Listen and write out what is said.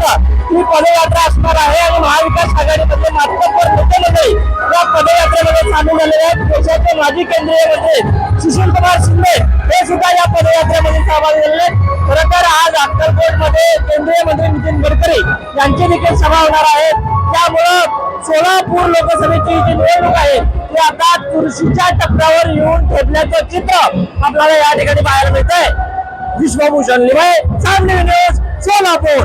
पदयात्रा असणार आहे आणि महाविकास आघाडीमध्ये मातबर नेते म्हणजे मंडळी या पदयात्रेमध्ये सामील झालेले आहेत. देशाचे माजी केंद्रीय मंत्री सुशील कुमार शिंदे हे सुद्धा या पदयात्रेमध्ये सहभागी झालेले आहेत. खरं तर आज अक्कलकोटमध्ये केंद्रीय मंत्री नितीन गडकरी यांची देखील सभा होणार आहे. त्यामुळं सोलापूर लोकसभेची जी निवडणूक आहे ती आता चुरशीच्या टप्प्यावर येऊन ठेपल्याचं चित्र आपल्याला या ठिकाणी पाहायला मिळतंय. विश्वभूषण लिमये चांगली न्यूज सोलापूर.